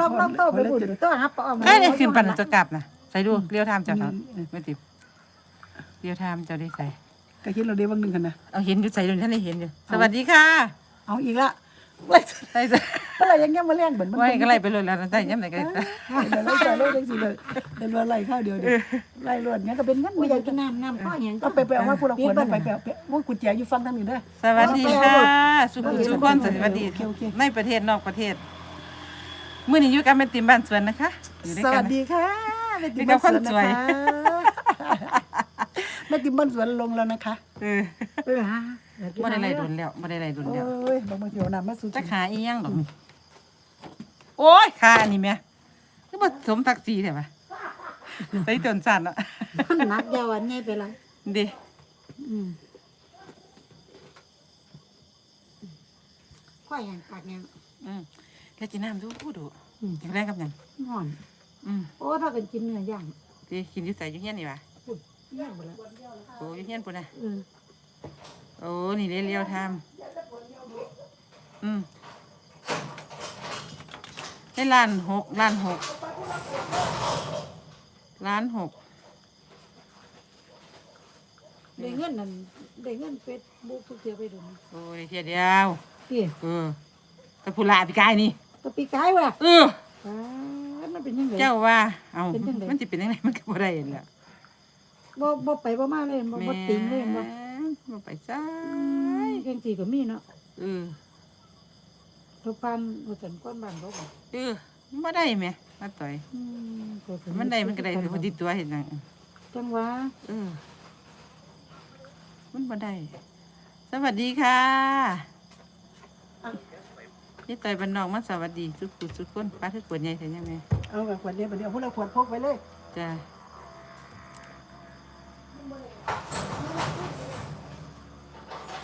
ลองลองเข้าไปบุญต้องหาปอมเอ้ยได้ขึ้นปันจะกลับนะใส่ดูเรียวไทม์เจ้าครับไม่ติดเรียวไทม์เจ้าได้ใส่ก็คิดเราได้บางหนึ่งกันนะเอาเห็นอยู่ใส่ดูท่านได้เห็นอยู่สวัสดีค่ะ เอาอีกละไล่ใส่ใส่อะไรยังยังมาเลี้ยงเหมือนมันไว้ก็ไล่ไปเลยแล้วใส่ย้ำไหนก็ได้เดี๋ยวไล่ใจไล่จังสิเลยเดินมาไล่ข้าวเดียวเดียวไล่รวดเงี้ยก็เป็นงั้นกูอยากกินน้ำน้ำพ่ออย่างก็ไปไปเอาว่าผู้ละคนไปไปไปว่ากุญแจอยู่ฟังทางนี้เด้อสวัสดีค่ะสุขุมสุขคนสวัสดีโอเคโอเคในประเทศนอกประเทศ มื้อนี้อยู่กับแม่ติ๋มบ้านสวนนะคะอยู่ด้วยสกัวัน สดีค่ะแม่นี่ติ๋มก็บ้านสวนคนสนะวย คะแม่ติ๋มบ้านสวนลงแล้วนะคะเออเออฮะบ่ได้ไล่ดุนแล้วบ่ได้ไล่ดุนโอแล้ว้ยบางบางทีเอาน้ำมาสู่จักหาอีหยังดอกนี่โอ้ยค่าอันนี้แม่คือบ่สมศักดิ์ศรีแท้ปะไปจนสั่นอะมันหนักยาวอันนี้ไปละดิอืมพ่ออย่างปากอย่างอืมแล้วกินน้ำดูพูดดู อืมแข็งแรงกับหยังงอน อืมโอ้ถ้าเป็นกินเนื้อย่างดิกินอยู่ใส่อยู่เฮียนนี่วะอุ้ยเยี่ยมหมดแล้วโอ้อยู่เฮียนปุ่นน่ะ เออโอ้นี่เรียวๆทำอืมได้ล้านหกล้านหกล้านหกได้เงินนั่นได้เงินเฟซบุ๊กทุกเทียไปดูนะโอ้ยเทียเดียว พี่เออแต่ผู้ลาพี่กายนี่ ตัวปีกายว่ะเอออ่ามันเป็นยังไง เจ้าว่า เอาเป็นจังใด มันจะเป็นยังไงมันก็บ่ได้แหล้วบ่บ่ไปบ่มาเลยบ่บ่ติงเลยบ่บ่ไปซ้าเรื่องสีก็มีเนาะเออทุกปันบ่สันก้อนบ้านเขาบ่เออบ่ได้แหมมาต่อย อืมก็สิมันได้มันก็ได้คือคนที่ตัวเห็นจังจังหว่าเออ มันบ่ได้ สวัสดีค่ะ ยี่ต่อยบันนอกมาสวัสดีสุขุสุขคนป้าถือขวดใหญ่ใช่ยังไงเอาแบบขวดเดียวเดี๋ยวพวกเราขวดพกไปเลยจ้า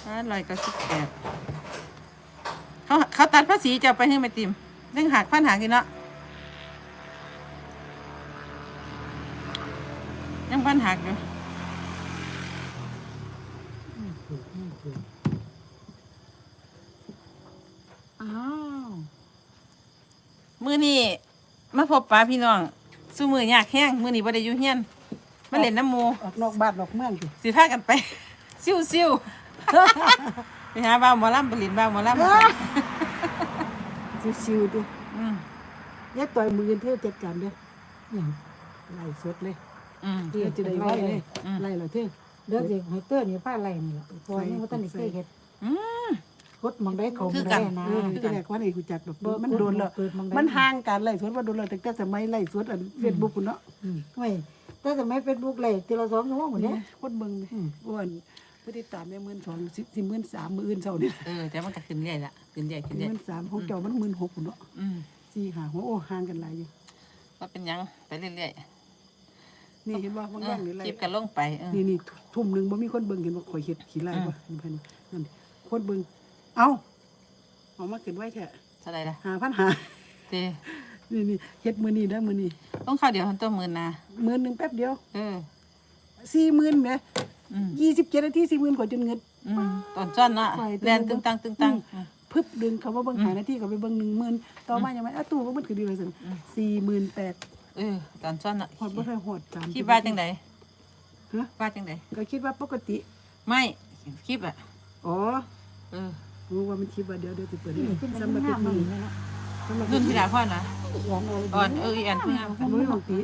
ห้าร้อยเก้าสิบแปดเขาเขาตัดภาษีจะเอาไปให้แม่ติมเรื่องหักพันหักกินเนาะยังพันหักอยู่ อ้าว มือนี้มา พบป้าพี่น้องสู้มือยากแห้งมือนี้บ่ได้อยู่เฮียนมาเล่นน้ำหมูออกนอกบ้านนอกเมืองสิสิพากันไป ซิ่วซิ่วไปหาบ้าวหมอลำไปเลินบ้าวหมอลำชิวๆดิอืมยัดต่อยมือเธอจัดการเด้ออย่างไล่สดเลยอืมเพื่อจะได้ไว้เลยอืม ไล่เราเธอเดี๋ยวสิให้เตื้อนี่ผ้าไหลนี่ล่ะเพราะว่ายังบ่ทันได้เคยเฮ็ดอืม กดหมองได้เขาคืบ่อกัได้นนะ เออที่แรกว่าไอ้กูจักดอกบ่มันโดนแล้วเปิดหม้องใดมันห่างกันไล่สดว่าโดนแล้วตั้งแต่สมัยไล่สดอันเฟซบุ๊กคุณเนาะอืมโอ้ยแต่สมัย Facebook ไหลทีละ2ชั่วโมงหมดเนี่เด้ยคนเบิ่งนี่อืม อ้วนผู้ติดตามเนี่ยหมื่นสองสิบสิบหมื่นสามหมื่นเท่านี่เออแต่มันก็ขึ้นใหญ่ละขึ้นใหญ่ขึ้นหใหญ่มื่นสามของเจ้ามันหมื่นหกเนาะอืมสี่ห้าหัวโอ้ห่างกันหลายอยู่ก็เป็นหยังไปเรื่อยนี่เห็นว่าๆบางเอออย่างนี่ไล่คลิปกันลงไปเออ นี่นี่ทุ่มหนึ่งบ่มีคนเบิ่งเห็นว่าข่อยเฮ็ดขี้ไล่อืมบ่นี่เพิ่นนั่นคนเบิ่ง เอ้าเอามาขึ้นไว้แท้เท่าไหรล่ะหาพันหาเต้นี่นี่เฮ็ดมื้อนี้เด้อมื้อนี้ต้องเข้าเดี๋ยวทันตัวหมื่นนะมื้อหนึงแป๊บเดียวเออ40,000แหมอืม27นาที40,000กว่าจนเงิดอืมตอนจ้อนเนาะไปแลนตึงตังตึงตังอืมพึบดึงเขาว่าเบิ่งหานาทีก็ไปเบิ่ง10,000ต่อมายังไงอะตู้ว่ามันคือดีเลยซั่น48,000เออตอนจ้อนเนาะฮอดบ่ทันฮอดตามคลิปว่าจังไดฮะ ว่าจังไดก็คิดว่าปกติ ไม่คลิปอะอ๋อ เออ รู้ว่ามันคิดว่าเดี๋ยวเดี๋ยวสิเปิดให้นี่ขึ้นไปสำหรับงามมื้ๆอนี่นี้เนาะสำหรับรุ่นที่ดาพ่อนะหวานเอาอ่อนเอออีอันเพิ่งงามกันบ่มีของติ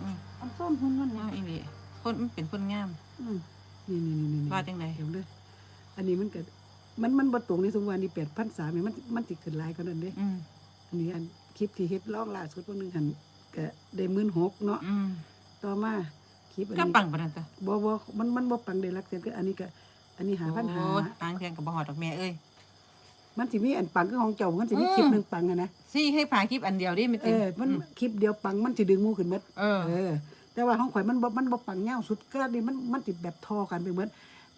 อืมอันส้มหุ่นมันงามอีหลีคนมันเป็นคนงามอืมนี่นี่นี่นี่ว่าจังไดเดี๋ยวเด้ออันนี้มันเกิดมันมันบ่ตรงในสมวันนี่8,300นี่มันมันสิขึ้นหลายกว่านั้นเด้อืมอันนี้อันคลิปที่เฮ็ดร้องล่าสุดพวกนึงหันก็ได้16,000เนาะอืมต่อมาคลิปอันก็นี้ปังปานนั้นจ้ะบ่บ่มันมันบ่ปังได้หลักแสนก็อันนี้ก็อันนี้โอ้5,500ปังเทียงกับบ่ฮอดดอกแม่เอ้ย มันสิมีอันปังคือของเจ้ามันสิมีคลิปหนึงปังอะนะซี่ให้พาคลิปอันเดียวดิไม่เอติดอมันคลิปเดียวปังมันสิดึงหมู่ขึ้นหมดเออเออแต่ว่าของข่อยมันบ่มันบ่ปังยาวสุดก็นี่มันมันสิแบบทอกันไปหมด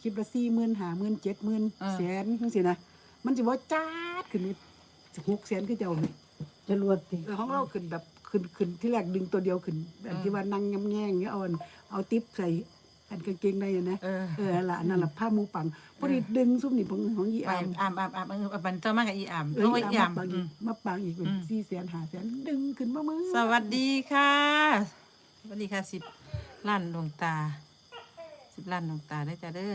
คลิปละ40,000 50,000 70,000แสนจังซี่นะมันสิบ่จ้าดขึ้น6แสนคือเจ้านี่จรวดติเออของเราขึ้นแบบขึ้นขึ้นที่แรกดึงตัวเดียวขึ้นแบบที่ว่านั่งแง่งๆเงี้ยเอาอันเอาติ๊บใส่ อันกางเกงในอะนะเออเออนั่นล่ะอันนั่นล่ะผ้าหมูปังพอดีดึงซุปนี่ของของอีไปอามอามอามอามเออบันเจ้ามากกับอีอามเออโอ้ยอีอีอาอามมมาปังอือีกม มาปังอีกเป็นอืม สี่แสนห้าแสนดึงขึ้นมามือสวัสดีค่ะ สวัสดีค่ะสิบล้านดวงตา สิบล้านดวงตาได้อจ้าเด้อ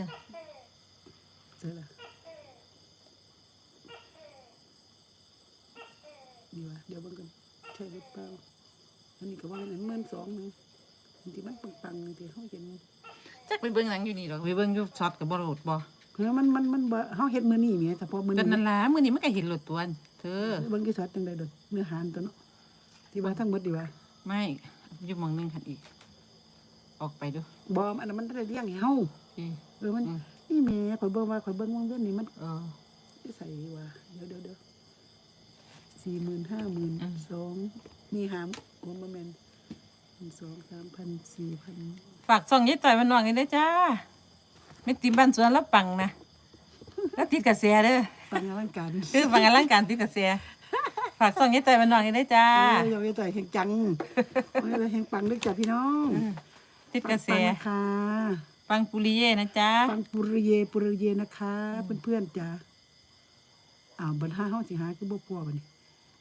เจอละดีวะเดี๋ยวเบิ่งกันใช่หรือเปล่าอันนี้ก็ว่าอันนั้นเมื่อนสองนึงบางทีมันปังๆบางทีเขาเห็น จักไปเบิ่งหนังอยู่นี่ดอกไปเบิ่งอยู่ช็อตกับบอลดบ่เฮ้ยมันมันมันบ่เฮาเฮ็ดมื้อนี้แหมเฉพาะมื้อกันนี้นั่นล่ะมื้อนี้มันก็เห็นรถตัวนั่นเธอ เบิ่งกี่ช็อตจังได๋โดดเนื้อหานตัวเนาะที่ว่าทั้งหมดดีว่าไม่อยู่หมองหนึงคันอีก ออกไปดูบ่อันนั้นมันได้เลี้ยงให้เฮาอีเออมันอืมนี่แหม่ข่อยเบิ่งว่าข่อยเบิ่งวงเวียนนี่มันเออสิใส่ว่าเดี๋ยวเดี๋ยวเดี๋ยวสี่หมื่นห้าหมื่นอืม สองนี่หามโอ้บ่แม่นหนึ่งสองสามพันสี่พัน ฝากส่องยายต่อยมันนองนี่เด้อจ้าไม่ติมบ้านสวนรับปังนะแล้วติดกระแสเด้อปังอลังการคือฟังกันร่างการติดกระแสฝากส่องยายต่อยมันนองนี่เด้อจ้าเอออย่าไปต่อยแห่งจังเออแห่งปังด้วยจ้ะพี่น้องติดกระแสปังๆค่ะฟังปุริเย่นะจ๊ะปังปุริเยปุริเยนะคะเพื่อนๆจ้ะอ้าวบรรหาเฮาสิหาคือบ่พอบัดนี้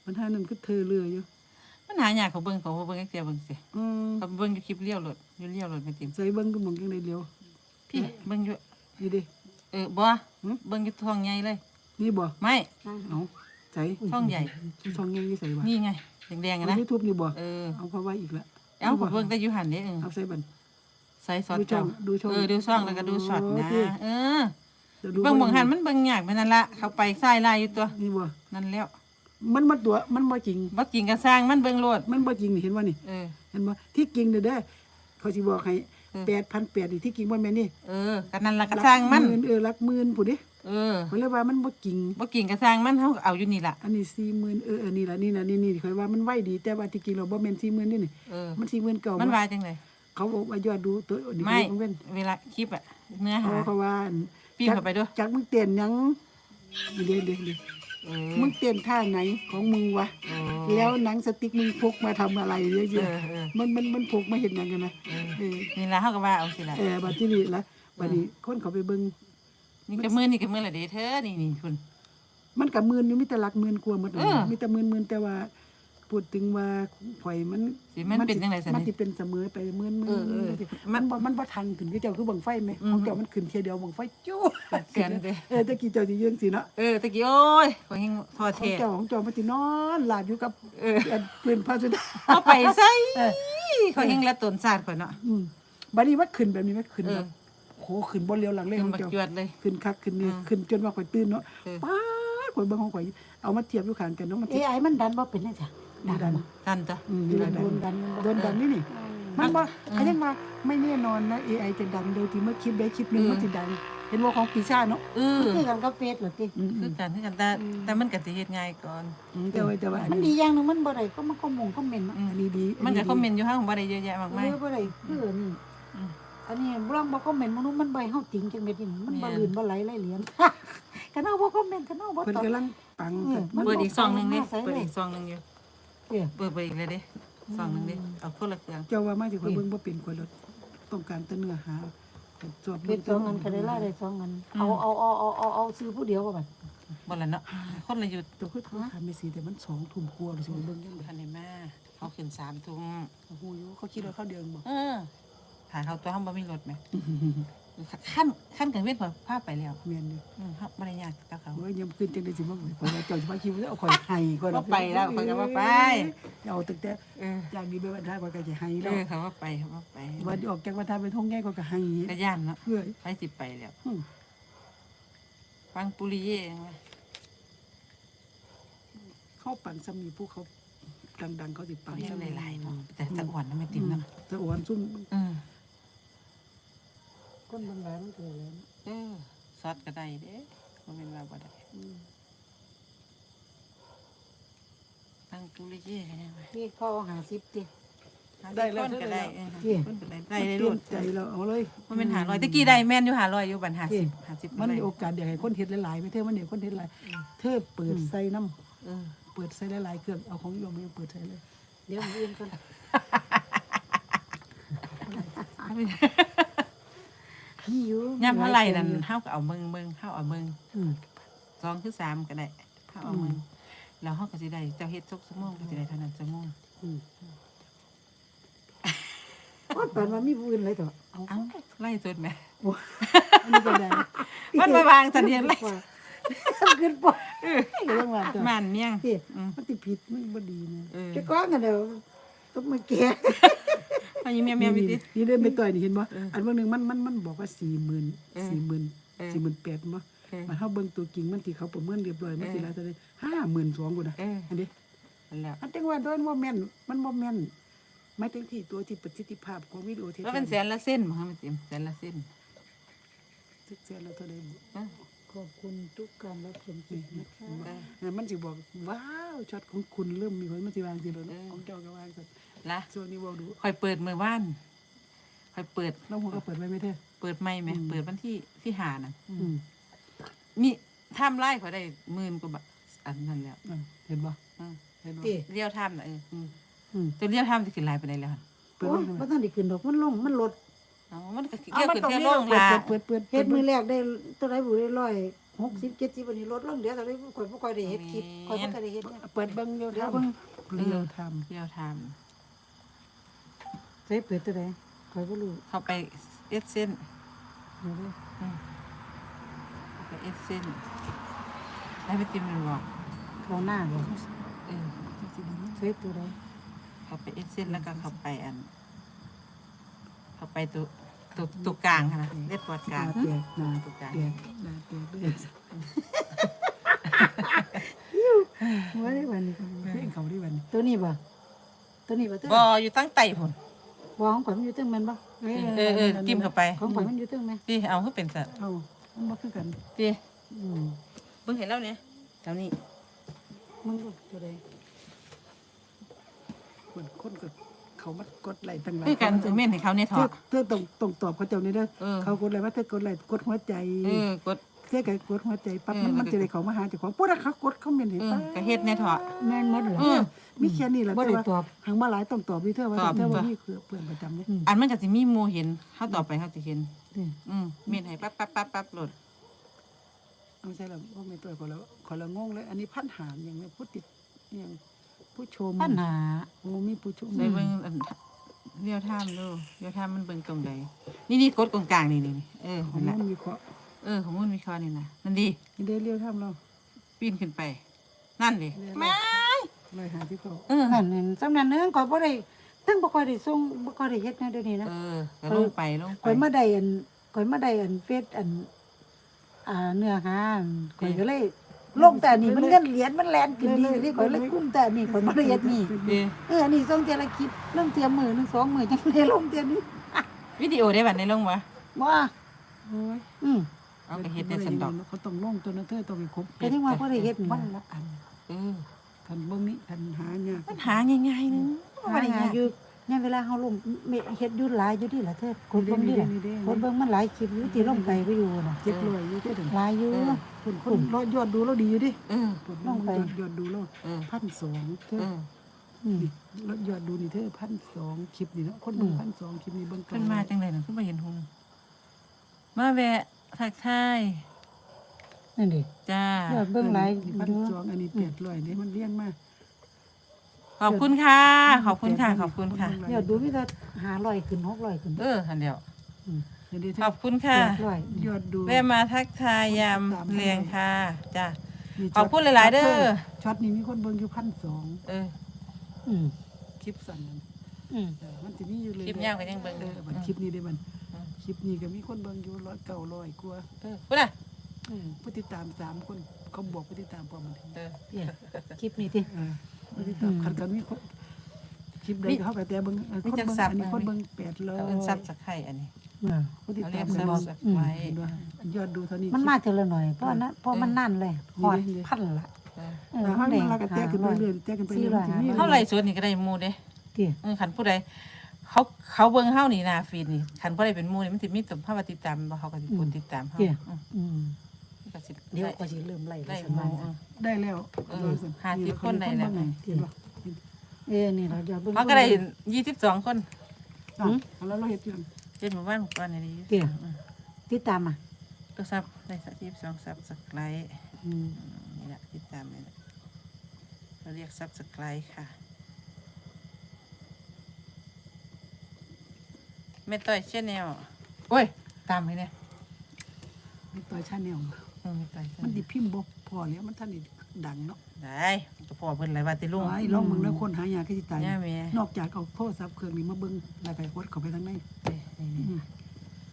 บรรหานั่นคือเธอเรืออยู่ มันหายากเขาเบิ่งเขาบ่เบิ่งจักเสียเบิ่งสิอืมเขาเบิ่งอยู่คลิปเลี้ยวรถอยู่เลี้ยวรถไม่ติมใส่เบิ่งก็มองจังได๋เร็วพี่เบิ่งอยู่นี่ดิ เออบ่หืมเบิ่งอยู่ท้องใหญ่เลย นี่บ่ไม่เอาใส่ท้องใหญ่ ช่องใหญ่อยู่ใส่บ่นี่ไงแดงๆอะนะยูทูบนี่บ่เออ เอาเพราะว่าอีกละเอ้าผมเบิ่งแต่อยู่หันเด้เออเอาใส่บัน ใส่ซอสดูช่องเจ้าดูช่องเออดูช่องแล้วก็ดูช็อตนะ โอเค เออดี๋ยวดูเบิ่งเบิ่งหันมันเบิ่งยากไปนั่นละเขาไปซ้ายลายอยู่ตัว นี่บ่นั่นแล้ว มันมาตัวมันบ่จริง บ่จริงก็สร้างมันเบิ่งโลดมันบ่จริงนี่เห็นบ่นี่เออ เห็นบ่ที่จริงเด้อเด้อเขาสิบอกให้เออ 8,800นี่ที่จริงบ่แม่นนี่เออก็นั่นละก็สร้างมัน หเออหลักหมื่นผู้เด้เออเขาเลยว่ามันบ่จริง บ่จริงก็สร้างมันเฮาก็เอาอยู่นี่ล่ะอันนี้40,000เออเออนี่ล่ะนี่น่ะนี่นี่เขาว่ามันไวดี แต่ว่าที่จริงเราบ่แม่น40,000นี่นี่เออ มัน40,000เก่ามันบ่ว่าจังไดเขาบอกว่ายอดดูตัวนี่ไม่ของเว้นเวลาคลิปอะเนื้อหาเขาเขาว่าอันปิ้งเข้าไปด้วยจักมึงเต้นหยังเดี๋ยวเดี๋ยวเดี๋ยวเออมึงเต้นท่าไหนของมึงวะเออแล้วหนังสติ๊กมึงพกมาทำอะไรเยอะเออเออๆมันมันมันพกมาเห็นหยังกันนะเออเออนี่ล่ะเฮาก็ว่าเอาสิล่ะเออบัดที่นี่ละบัดนี้คนเขาไปเบิ่งนี่ก็มือนี่ก็มือละเด้เธอนี่นี่คุณ มันกับหมื่นอยู่มีแต่หลักหมื่นกว่าหมดเลยเออ มีแต่หมื่นหมื่นแต่ว่า พูดถึงว่าข่อยมันสิมันเป็นจังไดซั่นมันนี่สิเป็นเสมอไปหมื่นหมื่นเออเออมันบ่มันบ่ทันขึ้นคือเจ้าคือบังไฟไหมอืมของเจ้ามันขึ้นเทียเดียวบังไฟจู้เสียนเด้เออตะกี้เจ้าสิยืนสิเนาะเออตะกี้โอ้ยขอยเฮงพอขเทองเจ้าของเจ้ามันสินอนหลับอยู่กับเอออันปืนพาสุดา เอาไปใส่เออขอยเฮงละตนศาสตร์ข่อยเนาะอืมบัดนี้มันขึ้นแบบนี้มันขึ้นเออแบบโหขึ้นบ่เร็วหลังเลยขึ้ขนองบักเจ้า จวดเลย ขึ้นคักขึ้นนี่อืมขึ้นจนว่าข่อยตื่นเนาะเออ ป้าดข่อยเบิ่งของข่อยเอามาเทียบอยู่ข้างกันเนาะมันเอไอมันดันบ่เป็นจังซี่นี่ ดันทันจ้ะอืมโดนี่นดันโดนดันโดนดันนี่นี่ มันบ่อันนี้มาไม่แน่นอนนะ AI จะดังโดยที่เมื่อคลิปได้คลิปหนึงมันสิดังเห็นว่าของปีชาเนาะเออคือกันกับเฟซเหรอติอืมคือกันคือกันแต่แต่มันก็สิเฮ็ดง่ายก่อนอืมแต่ว่าแต่ว่าอันมันดีนี้อย่างหนึงมันบ่ได้ก็มันก็มงก็เมนต์อืมอันนี้ดีมันก็ดีคอมเมนต์อยู่ข้างบ่ได้เยอะแยะมากมายเออบ่ได้คืออันนี่อืมอันนี้บ่ลองบ่คอมเมนต์มนุษย์มันบ่ให้เฮาติงจังเม็ดนี่มันบ่แม่นลื่นบ่ไหลไหลเหลียงกันเอาบ่คอมเมนต์กันเอาบ่เพิ่นตอบกำลังปังอืมมันเปิดอีกซองหนึงดิมันบอกเปิดไปอีกซองหนึงอยู่ เด้อเปิดไปอีกเลยดิซองหนึงดิเอาคนละเครื่องเจ้าว่ามาสิข่อยเบิ่งบ่เป็นข่อยลดต้องการแต่เนื้อหาสอบเก็บสองอันก็ได้หลายได้สองอันเอาเอาเอาเอาเอาเอาซื้อผู้เดียวบ่บัดบ่ละเนาะคนละอยู่ตัวคือโทรถามแม่สีแต่มัน2ทุ่มกว่าเลยสิไปเบิ่งจังได๋ทันได้มาเขาขึ้น3ทุ่มโอ้โหอยู่เขาคิดว่าเขาเดือนบ่เออหาเขาตัวเฮาบ่มีรถแหม ขั้นขั้นกลางเว้นพอพาไปแล้วแม่นอยู่อืมเฮาบ่ได้ยากกับเขา ว่ายังขึ้นจังได๋สิมาข่อยว่าเจ้าสิมาคิดว่าเอาข่อยให้ข่อยบ่ไปแล้วข่อยก็บ่ไป เอาตั้งแต่เออจากนี้ไปวันท้ายข่อยก็จะให้เอแล้วอเขาว่าไปเขาว่าไปวันออกจากวันท้ายไปท่องแง่ข่อยก็ให้ก็ย่านเนาะเพื่อไปสิไปแล้ว อืมฟังปุริเย่ว่าเข้าปังสมีผู้เขาดังๆเขาสิปัเขางเรียกหลายๆเนาะแต่ตะอ่อนน่ะไม่ติมเนาะสะอ่อนซุ่มเออ คนบางหลายมันเกิดแล้วเออซอสก็ได้เด้บ่แม่นว่าบ่ได้ฟังปุริเย่กันยังไงที่เขา50ติได้แล้วคนก็ได้เออเด้คนก็ได้ได้ได้ได้เปรลี่ยนถใจเราเอาเลย มันเป็นหาร้อยตะกี้ได้แม่นอยู่หาร้อยอยู่บันหาสิบหาสิบมันได้มีโอกาสอยากให้คนเฮ็ดหลายๆไปเท่มันเดี๋ยวคนเฮ็ดหลายเธอเปิดใส่น้ำเออเปิดใส่หลายๆเครื่องเอาของโยมเองเปิดใส่เลยเดี๋ยวมื้ออื่นก่อน มีอยู่ย่ำเท่าไหร่นั่นหลายแสอยู่เฮาก็เอาเบิ่งเบิ่งเฮาเอาเบิ่งอืมสองคือสามก็ได้เฮาเอาเบิ่งแล้วเฮาก็สิได้เจ้าเฮ็ดทุกชั่วโมงก็สิได้เท่านั้นชั่วโมงอืมว่าปานว่ามีผู้อื่นเลยเถอะเอาเอ้าไล่สุดแหมโอ้อันนี้ก็ได้มันมาวางสัญญาณเลยขึ้นปอเออก็ต้องว่าตัวม่านเมียงพี่อืม มันติผิดมันบ่ดีนะเออ จะก้อนกันเดี๋ยวต้องมาแก้ เอายิ้มแมวๆไปนี่ดินี่ได้ไม่ต่อยนี่เห็นบ่เอออัอันเบิ่งหนึงมันมันมันบอกว่า40,000เออ40,000เออ40,000แปดบ่เออมันเฮาเบิ่งตัวจริงมันที่เขาประเมินเรียบร้อยมันสิเออหลายเท่าใด52,000พุ่นน่ะเอออันนี้นั่นแหละอันจังว่าโดนบ่แม่นมันบ่แม่นหมายถึงที่ตัวที่ประสิทธิภาพของวิดีโอเทปแล้วเป็นแสนละเส้นบ่ฮะแม่ติ๋มแสนละเส้นทึกเสียแล้วเท่าใดบ่เออขอบคุณทุกการรับชมคลิปนะคะเออเออมันสิบอกว้าวช็อตของคุณเริ่มมีคนมันสิวางสิแล้วเออ ของเจ้าก็วางซั่น ละช่วงนี้เว้าดูคอยเปิดมือว่านคอยเปิดน้องหัวก็เปิดไว้ไม่เท่เปิดไม่ไหมอืม เปิดวันที่ที่หาน่ะอืมมีทำไล่เขาได้หมื่นกว่าบาทอันนั้นแล้วอะเห็นบ่อืมเห็นบ่พี่เลี้ยวทำน่ะเอออืมอืมจนเลี้ยวทำจะขึ้นไลน์ไปได้แล้วหั่นเปิดโอ้ไว้ยทำไมบ่ทันได้ขึ้นดอกมันลงมันลดเอามันก็เอาเกี่ยวมันขึ้นต้องเที่ยวมีลงเปิดละเปิดเปิดเปิดเฮ็ดมือแรกได้ตัวใดบ่ได้ร้อยหกสิบเจ็ดสิบวันนี้ลดลงเดี๋ยวตอนนี้ข่อยบ่ค่อยได้เฮ็ดคลิปข่อยบ่ค่อยได้เฮ็ดเนี่ยเปิดเบิ่งเดียวเดี๋ยวทำเบิ่งเดียวทเลี้ยวท ใส่เปิดตัวใดข่อยบ่รู้ำเข้าไปเอสเส้นเดี๋ยวเด้ออืมเข้าไปเอสเส้นให้ไปติมมันบอกเข้าหน้าบ่เออใส่ตัวใดเข้าไปเอสเส้นแล้วก็เข้าไปอัน เข้าไปตัวตัวตัวกลางค่ะนะเรียกปอดำกลาง เปียกหนาตัวกลางเปียกหนาเปียกด้วยหัวได้วันนี้เพลงเขาได้วันนี้ตัวนี้บ่ตัวนี้บ่ตัวบออยู่ตั้งไต่ผล บ่ของข่อยมันอยู่ตึงแม่นบ่เออเออจิ้มเข้าไป ของข่อยมันอยู่ตึงแม่นพี่เอาขึ้นเป็นสัตว์เอามันมาคือกันพี่อืมเบิ่งเห็นแล้วเนี่ยแถวนี้มึงดูตัวใดคนคนก็เขามากดไหลค์ตั้งหลายคือกันถึงเม่นให้เขาเนี่ยถเธอด เธอต้องต้องตอบเขาเจ้านี่เด้อเออ เขากดไลค์ว่าเธอกดไลค์กดหัวใจเออกด เธอก็กดหัวใจปั๊บมันมันจะได้เขามาหาเจ้าของพวกนั้นเขากดเขาเมนเห็นปั๊บก็เฮ็ดเนี่ยถอดแม่นหมดเหรอเออ มีแค่นี้แหละบ่ได้แต่ว่าตอบ หางมาหลายต้องตอบพี่เธอว่าตอบ เธอว่าจ้ะมีเพื่อนเพื่อนประจำเนี่ยอันมันก็สิมีหมู่เห็นเขาต่อไปเขาจะเห็นนี่อืมเม่นให้ปั๊บปั๊บปั๊บปั๊บโหลดไม่ใช่หรอกว่าไม่ตัวคนละคนละงงเลย อันนี้พันหารอย่างเนี้ยผู้ติดอย่างผู้ชมปัญหาโอ้มีผู้ชมใส่เบิ่งอันเลี้ยวท่ามดูเลี้ยวท่ามมันเบิ่งตรงใดนี่นี่กดตรงกลางนี่นี่นี่เออของนั่นแหมัละนมีเคราะห์เออของมันมีคอนี่นะนั่นดี นี่ได้เลี้ยวทำเราปีนขึ้นไป นั่นดิไม่ ลอยหาที่เขาเออนั่นนั่นสำนันเนึงข่อยบ่ได้ตั้งบ่ค่อยได้ส่งบ่ค่อยได้เฮ็ดแนวเดี๋ยวนี้นะ เออก็ลงไปลงไป ข่อยมาได้อันข่อยมาได้อันเฟซอัน อ่าเนื้อหาอันข่อยก็เลยลงแต่อันนี่มันเงินเหรียญมันแลนขึ้นดีนี่ข่อยเลยคุ้มแต่อันนี่ข่อยบ่ได้เฮ็ดนี่เออเอออันนี้ส่งเทียละคลิปลงเทียมือหนึงสองมือจังได้ลงเทียนี้วิดีโอได้บัดในลงวะบ่โอ้ยอืมเอาไปเฮ็ดในสันดอกเขาต้องลงตัวนั้นเธอต้องไปครบก็ยังว่าบ่ได้เฮ็ดนี่วันละอัน เออ คันบ่มีคันหายากมันหาง่ายๆนึงหาหาอยู่เนี่ยเวลาเฮาลงเมเฮ็ดอยู่หลายอยู่ดิล่ะเธอกดเบิ่งดิล่ะกดเบิ่งมันหลายคลิปอยู่ที่ลงไปไปอยู่น่ะเจ็ดร้อยอยู่ที่ถึงหลายอยู่คนคนรอยอดดูแล้วดีอยู่ดิเออคนลงไปยอดยอดดูแล้วเออพันสองเธอเอออืมแล้วยอดดูนี่เธอพันสองคลิปนี่เนาะคนดูอืมพันสองคลิปนี้เบิ่งขึ้นมาจังเลยน่ะขึ้นมาเห็นหุงมาแวะทักทาย นั่นดิจ้ายอดเบิ่งหลายพันเด้อสองอันนี้แปดร้อยนี่มันเลี้ยงมากขอบคุณค่ะ ขอบคุณค่ะ ขอบคุณค่ะ ยอดดูมีแต่500ขึ้น600ขึ้นเอออันเดียวเดี๋ยวนี้ขเธออบคุณค่ะ800ยอดดูแวะมาทักทายยามเรียงค่ะจ้านี่ขอบคุณหลายๆเด้อช็อตนี้มีคนเบิ่งอยู่พันสองเอออืมคลิปสั้นนั่นอืมเออมันจะมีอยู่เลยคลิปยาวก็ยังเบิ่งเออบัดคลิปนี้ได้บันคลิปนี้ก็มีคนเบิ่งอยู่ร้อยเก้าร้อยกว่าเออพูดน่ะเออ ผู้ติดตามสามคนเขาบอกผู้ติดตามพอมันเออเนี่ยคลิปนี้ติเออผู้ติดตามคันกันมีคนคลิปใดก็เข้าไปแต่เบิ่งเออมีคนจังเบิ่งสับอันนี้คนเบิ่งแปดร้อยเอาเอินซับสักไข่อันนี้อ่าผู้ติดเขาเรีตายมกซับบอกสักไว้ เห็นด้วยยอดดูเท่านี้ มันมาเท่าละหน่อยเพราะนั้นเพราะมันนั่นเลยฮอดพันละเออเออแต่มัถ้านแดมันงลากระแตกขึ้นไปเรื่อยๆแตกขึ้นไปเรื่อยๆมันจะมีเท่าไหร่ส่วนนี่ก็ได้หมูเด้ติเออขันผู้ใดเขาเขาเบิ่งเฮานี่นาฟีดนี่ขันผู้ใดเป็นหมูนี่มันสิมีตัวภาพติดตามบ่เขาก็สิกดติดตามเฮาอืม อืมมัน ก็สิเดี๋ยวได้ก็สิเริ่มไล่ได้สหมัมูยเออได้แล้วเออหาสิบคนได้แล้วเห็นปะเออนี่เราจะเบิ่งเขาก็ได้22คนอะแล้วเราเห็นยังเป็นหมู่บ้านหมู่บ้านนี่ดีเดี๋ยวอืมติดตามอะตัวซับได้สักทีสองซับสไครต์อืมนี่แหละติดตามนี่แหละเราเรียกซับสไครต์ค่ะ แม่ต้อยเช่นแนวโอ้ย ตามให้เนี่ยไม่ต่อยชาแนล เออแม่ต้อยมันดิพิมพ์บ่พอแล้วมันท่านนี่ดังเนาะได้ก็พอเพิ่นไรว่าติลุง ไอ้ลองมึงแล้วคนหายาคือสิตายย่าแม่ นอกจากเอาโทรศัพท์เครื่องนี้มาเบิ่งแล้วไปกดเข้าไปทางในนี่นี่อืม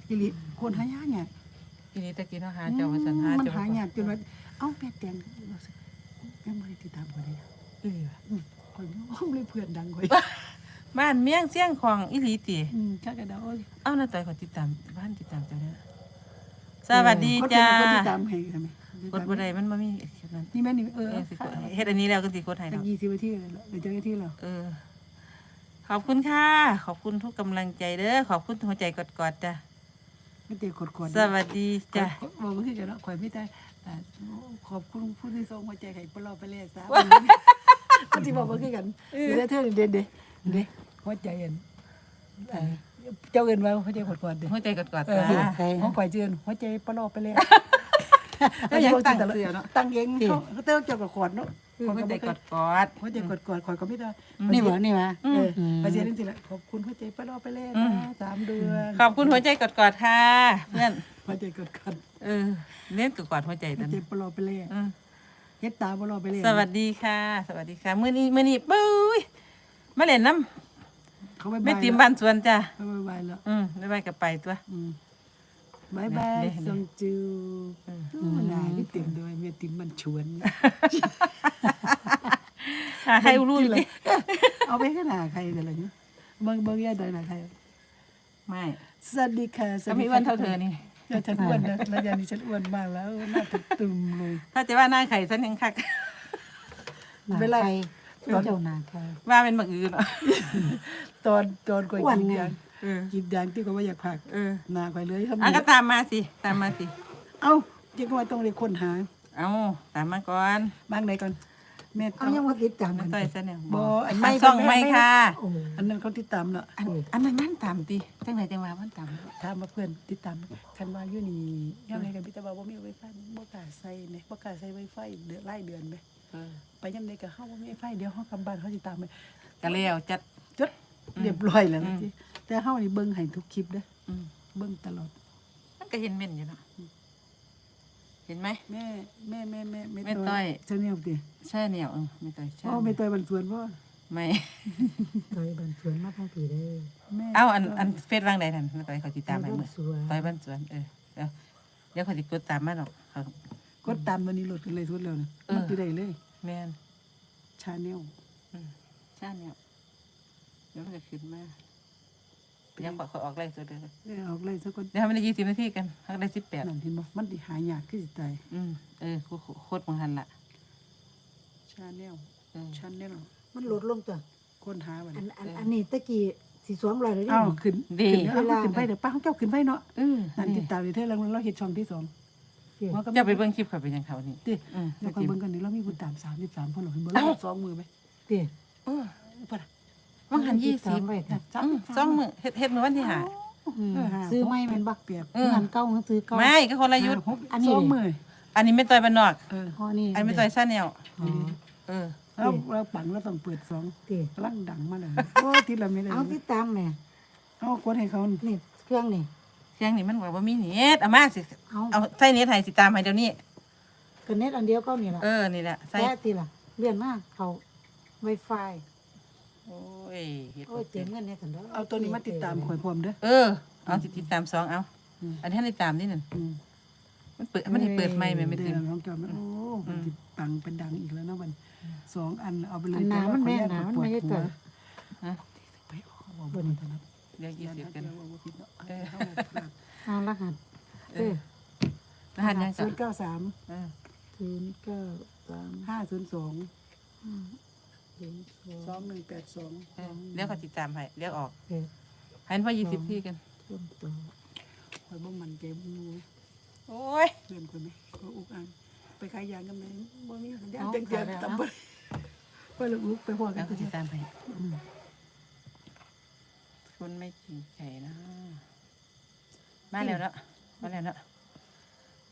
อีหลีคนหายาเนี่ย ทีนี้ตะกี้เขาหาเจ้าว่าสันหามันเจ้าหายากจนว่าเอ้าแม่แตงยังบ่ได้ติดตามบ่ได้อีหลีวะอืมข่อยห้องเลยเพื่อนดังข่อยบ้านเมียงเสียงของอีหลีติอืมจักกระดาโอ้ย เอ้าน้าต่อยขอติดตามบ้านติดตามเจ้าเนี่ย สวัสดีจ้าคนติดตามให้ใช่ไหมกดบ่ได้มันบ่มีแค่นั้นนี่แม่นี่เออเออสิกดเฮ็ดอันนี้แล้วก็สิกดให้ตั้เนาะง20นาทีเลยเดี๋ยวเจอกันที่แล้วเออ ขอบคุณค่ะ ขอบคุณทุกกำลังใจเด้อ ขอบคุณหัวใจกอดๆจ้ะ ไม่เตะกดก่อนสวัสดีจ้ะ บอกว่าคือกันเนาะข่อยไม่ได้แต่ขอบคุณผู้ที่ส่งหัวใจให้ปลอไปเลยซะมันสิบอกว่าคือกันเดี๋ยวเธอเด่นเด้เด้หัวใจเอ็น เจ้าเอิ้นว่าหัวใจกดก่อนเด้หัวใจกอดเอๆอจ้า ของข่อยเจือนหัวใจปลอไปเลยก็ยังตั้งเสือเนาะตั้งเองเขาเขาเต้าเจ้ากับขอดเนาะหัวใจกอด หัวใจกดก่อนข่อยก็ไม่ได้นี่บ่นี่มาเอออืมไปเสียนั่นสิละขอบคุณหัวใจปลอไปเลยนะสามเดือนๆขอบคุณหัวใจกอดๆค่ะเพื่อนหัวใจกดก่อนเออเล่นกอดๆหัวใจหัวตันใจปลอไปเลยอืมเฮ็ดตาปลอไปเลยสวัสดีค่ะ สวัสดีค่ะมื้อนี้มื้อนี้ปุ้ยมาเล่นน้ เขาไม่ำแม่ติมบ้านสวนจ้ะไม่บายแล้ว อืมบ๊ายบายกับไปตัว อืมบายบายเด้เด้ส่งจูอืมตู้นายพี่ติ๋มด้วยเมียติ๋มมันชวนหาใครรู้อยู่เลเลยยเอาไปขนาดใครแต่ละนี้เบิ่งเบิ่งแย่ดอยหนาใครไม่สวัสดีค่ะสก็วัสมีดีวันเท่าเธอนี่เดี๋ยวฉันอ้วนนะแล้วยานี้ฉันอ้วนมากแล้วหน้าตึมๆเลย ถ้าจะว่าหน้าไข่ฉันยังคักหนาเวลา ใครเจ้าหนาใครว่าเป็นบักอื่นเนาะ ตอนตอนก่อนอ้วนกินไง ยางเออกินยางที่เขาว่าอยากผักเออหนาไปเลยครับอะก็ตามมาสิ ตามมาสิ เอ้าจริงก็ว่าต้องเรียกคนหาเอาตามมาก่อนบ้างไหนก่อนแม่เอายังว่าติดตามไม่กันต้อยซะเนี่ยบ่อันไม่ไม่ซ่องไม่ค่ะ โอ้อันนั้นเขาติดตามเนาะอันอันนั้นนั่นตามติจังไหนจังว่ามันตามถามมาเพื่อนติดตามคันว่าอยู่นี่ยังไงกันพี่ตาบ่าบ่มีไวไฟบ่กล้าใส่ไหมบ่กล้าใส่ไวไฟเดือนรายเดือนไหม เออไปยามใดก็เฮาบ่มีไวไฟเดี๋ยวเฮากลับบ้านเฮาสิตามไปก็แล้วจัดจด เรียบร้อยแล้วอืนะมจิแต่เฮานี่เบิ่งให้ทุกคลิปเด้ออืมเบิ่งตลอด มันก็เห็นเม่นอยู่เนาะเห็นไหม แม่แม่แม่แม่แม่ต้อย เจ้าเนี่ยติใช่เนี่ยเออไม่ต้อยใช่อ๋อแม่ต้อยบันสวนบ่ไม่ ต่อยบันสวนมาทั้งปีเลยแม่เอาอันอันเฟซวางใดนั่นไม่ต้อยเขาติดตามไปต่อยเมื่บ้าอนสวนต้อยบ้านสวนเออเดี๋ยวเดี๋ยวเขาจะกดตามมาหรอกเขา กดตามตัวนี้โหลดขึ้นเลยสุดแล้วนะเออ มันสิได้เลยแม่นชาแนลอืมใช่เนี่ย เดี๋ยวมันจะขึ้นมายังบอกเขาออกไล่ตัวเดียวเออออกเลยสักคนเดี๋ยวมันได้ยี่สิบนาทีกันเขาได้สิบแปดนั่นเห็นบ่มันสิหายากคือสิตายอืมเออโคโคตรมังหันละชาแนลเออชาแนลมันลดลงตัว คนหาบัดอันนี้อันอันนี้ตะกี้สีสวมรอยเลยดิอ้าวขึ้นดีขึ้นเอาเวลาขึ้นไปเดี๋ยวป้าเขาเจ้าขึ้นไปเนาะเออนั่นติดตามอยู่เท่าแล้วเราเฮ็ดช่องที่สองเสียหัวก็จะไปเบิ่งคลิปเขาเป็นยังเขานี่ติ อืมเดี๋ยวคอยเบิ่งกันนี่เรามีผู้ตาม33คนเหรอเห็นบ่เราสองมือไหมเสียเออ ป่ะมังหันยี่สิบไว้ค่ะอืมสองมือเฮ็ดเฮ็ดมือวันที่หาอืมซื้อไม่แมันบักเปรียบเออเงินเก่าเงินซื้อเก่า ไม่ก็คนละยุทธหกอันนี้ สองมืออันนี้ไม่ต่อยบ้านนอก เอออ๋อนี่อันนี้ไม่ต่อยซาแนลอ๋อเออ แล้วเราปังเราต้องเปิดสองเสียกำลังดังมาเลยโอ้ทีละไม่ได้เอาติดตามแหม่เอากดให้เขานี่เครื่องนี่ เสียงนี่มันบอกว่ามีเน็ตเอามาสิ เอาเอาใส่เน็ตให้สิตามให้เดี๋ยวนี้ ก็เน็ตอันเดียวก็นี่ล่ะเออ นี่แหละใส่แท้ตีล่ะเลื่อนมาเขาไวไฟโอ้ ยเฮ็ดโอ้ยเต็มเงินเนี่ยสันเด้อเอาตัวนี้มาติดตามข่อยพร้อมเด้อ เออเอาสิติดตามสองเอา อืม อันนี้ให้ติดตามนี่นั่นอืมมันเปิดมันให้เปิดไม่แม่ไม่เดี๋ติยมวน้องจอมโอ้มันติดปังเป็นดังอีกแล้วนะมันสองอันเอาไปเลยอันหนามันแม่หนามันไม่ได้ตัตัววฮะ ไปเอาบอกบนถนัดเดี๋ยวยี่สิบกัน เออเอารหัสเออรหัสยังศูจ้ะนย์เก้าสามเออศูนย์เก้าสามห้าศูนย์สองศูนย์ สสอองงหนึ่งแปดสองเออเดี๋ยวเขาติดตามให้เดี๋ยวออกเออให้มันพอยี่สิบที่กันเชื่อมต่อข่อยบ่มันเกมงูโอ้ยเพื่อนคนไหมก็อุกอันไปขายยางกันไหมบ่มีสัญญาณเตือนตำบลไปลูกอุกไปหัวกัแล้นวก็เขาติจะดตามให้คุณไม่จริงใจนะมาแล้วเนาะมมาแล้วเนาะ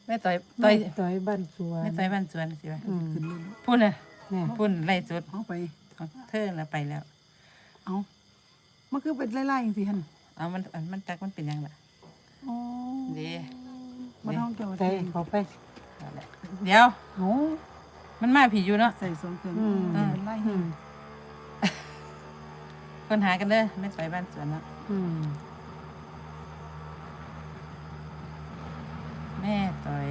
แม่ต่อยต่อยต่อยบ้านสวนแม่ต่อยบ้านสวนสิวะอืมขึ้นเลยพุ่นน่ะเนี่ยพุ่นไล่สุดเอาไป ของเธอแล้วไปแล้ว เอามันคือเป็นไล่ๆจังซี่หั่นเอามันอันมันจักมันเป็นหยังล่ะอ๋อเด้บ่ต้องเจ้าไปเขาไป เอาละเดี๋ยวเอามันมาผีอยู่เนาะใส่สองเครื่องอืม เป็นไล่อืมคนหากันเด้อแม่ต่อยบ้านสวนเนาะอืมแม่ต่อย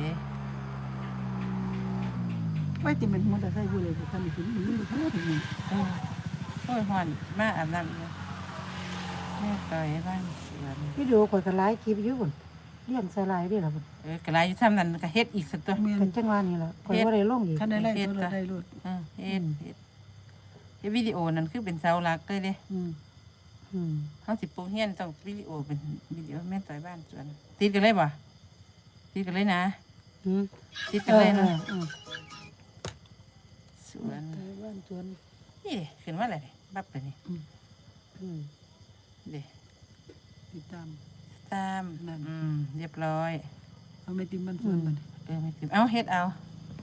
ไว้ติมันมอเตอร์ไซค์อยู่เลยคันนี้ขึ้นมันอยู่เท่าถึงนี่เออโอ้ยหอนมาอาบน้ำอยู่แม่ต่อยบ้านสวนวิดีโอข่อยก็ไลฟ์คลิปอยู่พุ่นเลี้ยงสลายเด้ล่ะพุ่นเออกระไรอยู่ทำนั้นก็เฮ็ดอีกสักตัว แม่นเป็นจังหวะนี้ล่ะข่อยบ่ได้ลงอีกคันได้ไล่ตัวเราได้รถเออเฮ็ดเฮ็ดเฮ็ดวิดีโอนั่นคือเป็นเสาหลักเลยเด้อืมอืมเฮาสิปลูกเฮียนต้องวิดีโอเป็นวิดีโอแม่ต่อยบ้านสวนติดกันเลยบ่ติดกันเลยนะอืม ติดกันเลยเอเนะอเออ สวนต่อยบ้านสวนนี่ขึ้นว่าอะไรนี่บับไปนี่อืมเด้ติดตาม ตามนั่น อืมเรียบร้อยเอาไม่ติมมันส่วนมันเออไม่ติดเอาเฮ็ดเอา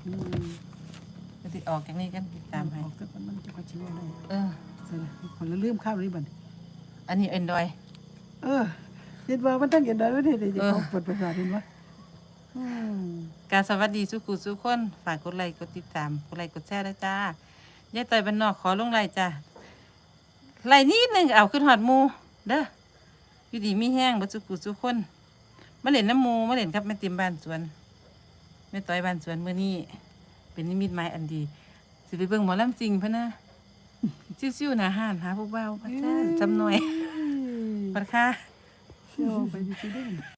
อืมก็สิออกจากนี้กันติดตามให้ออกแต่มันมันจะก็ชิวได้เออใช่ละคนละลืมข้าวเลยบัดอันนี้เอ็นดอย เออเห็นว่ามันตั้งเห็นได้ไม่ได้เดี๋ยวจะเออเขาเปิดประสาทเห็นว่าอืม การสวัสดีสุขุสุขคนฝากกดไลค์กดติดตามกดไลค์กดแชร์ด้วยจ้ายายต่อยบ้านนอกขอลงไลค์จ้าไลค์นิดนึงเอาขึ้นหอดหมูเด้ออยู่ดีมีแห้งบ่สุขุสุขคนมาเล่นน้ำหมูมาเล่นกับแม่ติมบ้านสวนแม่ต่อยบ้านสวนมื้อนี้เป็นนิมิตหมายอันดี สิไปเบิ่งหมอลำจริงพะนะซิ่วๆหนาห้านหาผู้เบาพระเจ้าจำหน่อยเอ้ยปัดค่ะเชี่ยวไปดีๆเด้อ